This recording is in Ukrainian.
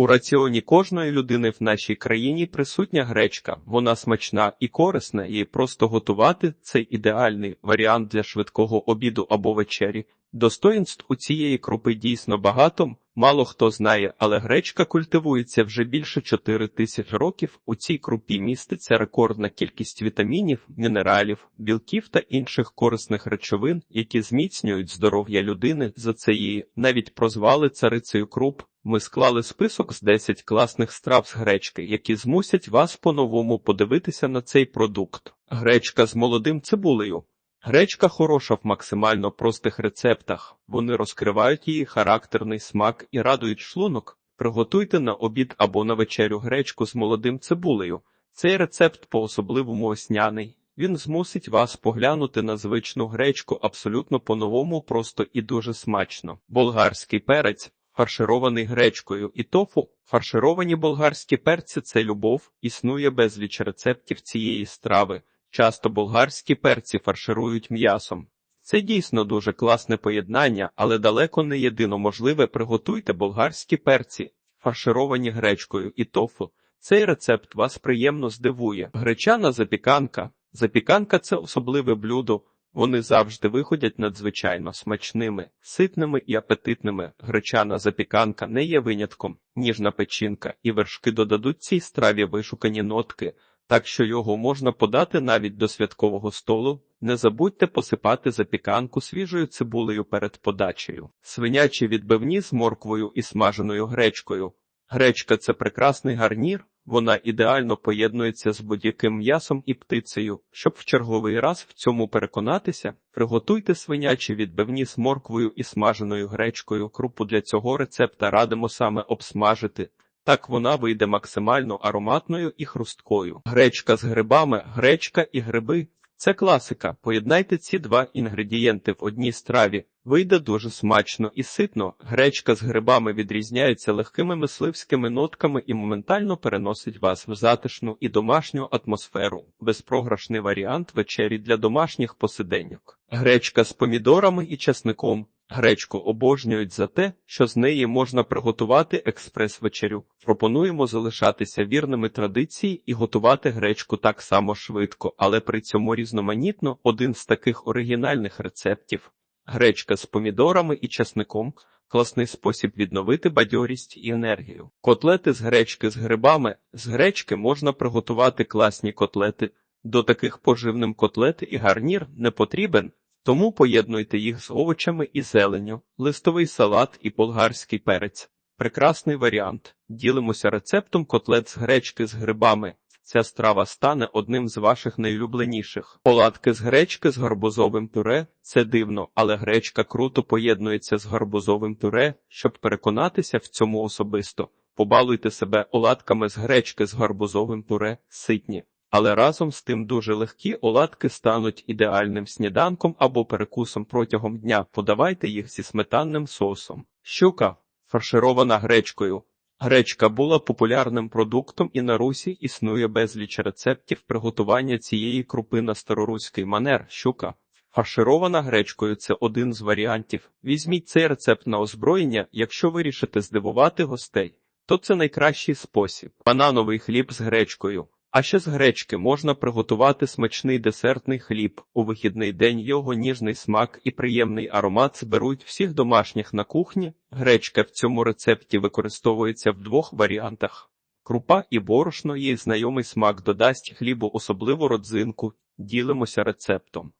У раціоні кожної людини в нашій країні присутня гречка. Вона смачна і корисна, її просто готувати це ідеальний варіант для швидкого обіду або вечері. Достоїнств у цієї крупи дійсно багато. Мало хто знає, але гречка культивується вже більше 4 тисяч років. У цій крупі міститься рекордна кількість вітамінів, мінералів, білків та інших корисних речовин, які зміцнюють здоров'я людини. За це її навіть прозвали царицею круп. Ми склали список з 10 класних страв з гречки, які змусять вас по-новому подивитися на цей продукт. Гречка з молодим цибулею. Гречка хороша в максимально простих рецептах. Вони розкривають її характерний смак і радують шлунок. Приготуйте на обід або на вечерю гречку з молодим цибулею. Цей рецепт по-особливому осняний. Він змусить вас поглянути на звичну гречку абсолютно по-новому, просто і дуже смачно. Болгарський перець фарширований гречкою і тофу. Фаршировані болгарські перці це любов, існує безліч рецептів цієї страви. Часто болгарські перці фарширують м'ясом. Це дійсно дуже класне поєднання, але далеко не єдино можливе. Приготуйте болгарські перці, фаршировані гречкою і тофу. Цей рецепт вас приємно здивує. Гречана запіканка. Запіканка це особливе блюдо. Вони завжди виходять надзвичайно смачними, ситними і апетитними. Гречана запіканка не є винятком, ніжна печінка і вершки додадуть цій страві вишукані нотки, так що його можна подати навіть до святкового столу. Не забудьте посипати запіканку свіжою цибулею перед подачею. Свинячі відбивні з морквою і смаженою гречкою. Гречка це прекрасний гарнір. Вона ідеально поєднується з будь-яким м'ясом і птицею. Щоб в черговий раз в цьому переконатися, приготуйте свинячі відбивні з морквою і смаженою гречкою. Крупу для цього рецепта радимо саме обсмажити. Так вона вийде максимально ароматною і хрусткою. Гречка з грибами, гречка і гриби це класика. Поєднайте ці два інгредієнти в одній страві. Вийде дуже смачно і ситно. Гречка з грибами відрізняється легкими мисливськими нотками і моментально переносить вас в затишну і домашню атмосферу. Безпрограшний варіант вечері для домашніх посиденьок. Гречка з помідорами і чесником. Гречку обожнюють за те, що з неї можна приготувати експрес-вечерю. Пропонуємо залишатися вірними традиції і готувати гречку так само швидко, але при цьому різноманітно один з таких оригінальних рецептів. Гречка з помідорами і чесником класний спосіб відновити бадьорість і енергію. Котлети з гречки з грибами. З гречки можна приготувати класні котлети. До таких поживним котлет і гарнір не потрібен. Тому поєднуйте їх з овочами і зеленню, листовий салат і болгарський перець. Прекрасний варіант. Ділимося рецептом котлет з гречки з грибами. Ця страва стане одним з ваших найулюбленіших. Оладки з гречки з гарбузовим пюре це дивно, але гречка круто поєднується з гарбузовим пюре, щоб переконатися в цьому особисто. Побалуйте себе оладками з гречки з гарбузовим пюре, ситні. Але разом з тим дуже легкі оладки стануть ідеальним сніданком або перекусом протягом дня. Подавайте їх зі сметанним соусом. Щука фарширована гречкою. Гречка була популярним продуктом і на Русі існує безліч рецептів приготування цієї крупи на староруський манер. Щука фарширована гречкою це один з варіантів. Візьміть цей рецепт на озброєння, якщо вирішите здивувати гостей, то це найкращий спосіб. Банановий хліб з гречкою. А ще з гречки можна приготувати смачний десертний хліб. У вихідний день його ніжний смак і приємний аромат зберуть всіх домашніх на кухні. Гречка в цьому рецепті використовується в двох варіантах. Крупа і борошно їй знайомий смак додасть хлібу особливу родзинку. Ділимося рецептом.